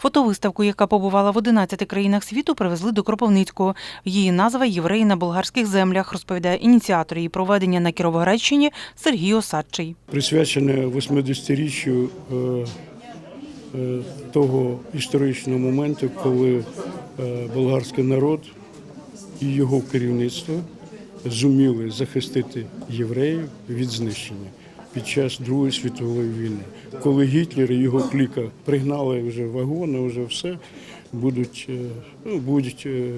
Фотовиставку, яка побувала в 11 країнах світу, привезли до Кропивницького. Її назва Євреї на болгарських землях, розповідає ініціатор її проведення на Кіровоградщині Сергій Осадчий. присвячене 80-річчю е, е, того історичного моменту, коли е, болгарський народ і його керівництво зуміли захистити євреїв від знищення під час Другої світової війни. Коли Гітлер і його кліка пригнали вже вагони, вже все будуть, е, ну, будуть е,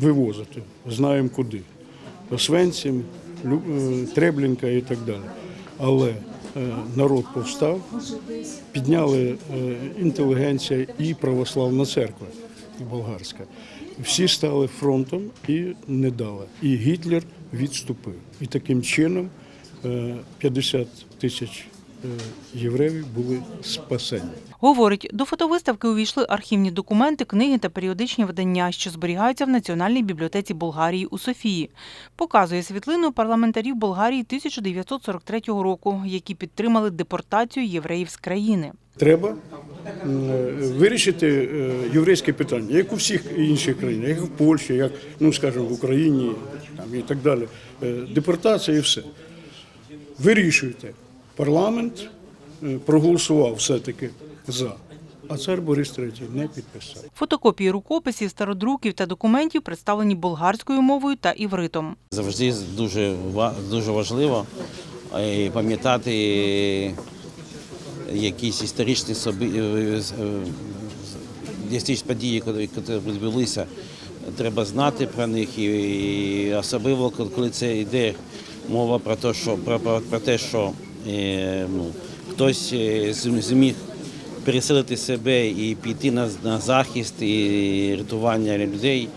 вивозити. Знаємо куди. Освенцим, Лю- е, Треблінка і так далі. Але народ повстав, підняли інтелігенція і православна церква болгарська. Всі стали фронтом і не дали. І Гітлер відступив. І таким чином 50 тисяч е, євреїв були спасені. Говорить, до фотовиставки увійшли архівні документи, книги та періодичні видання, що зберігаються в Національній бібліотеці Болгарії у Софії. Показує світлину парламентарів Болгарії 1943 року, які підтримали депортацію євреїв з країни. Треба е, вирішити е, єврейське питання, як у всіх інших країнах, як в Польщі, як ну скажімо, в Україні там, і так далі. Е, Депортація і все. Вирішуйте. Парламент е, проголосував все-таки за, а цар Борис III не підписав. Фотокопії рукописів, стародруків та документів представлені болгарською мовою та івритом. Завжди дуже, ва- дуже важливо е, пам'ятати якісь історичні е, якісь події, які відбулися. Треба знати про них і особливо, коли це йде мова про те, що про, про, про те, що е, ну, хтось е, зміг переселити себе і піти на, на захист і рятування людей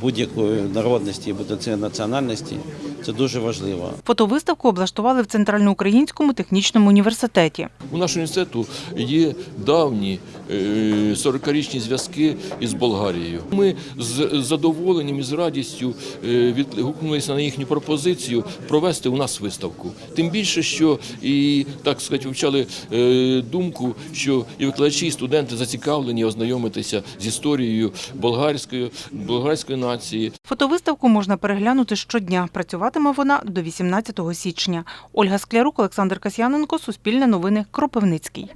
будь-якої народності, будь-якої національності. Це дуже важливо. Фотовиставку облаштували в Центральноукраїнському технічному університеті. У нашого університету є давні е, 40-річні зв'язки із Болгарією. Ми з задоволенням і з радістю е, відгукнулися на їхню пропозицію провести у нас виставку. Тим більше, що і так сказати, вивчали е, думку, що і викладачі, і студенти зацікавлені ознайомитися з історією болгарської, болгарської нації, Фотовиставку можна переглянути щодня. Працюватиме вона до 18 січня. Ольга Склярук, Олександр Касьяненко, Суспільне новини, Кропивницький.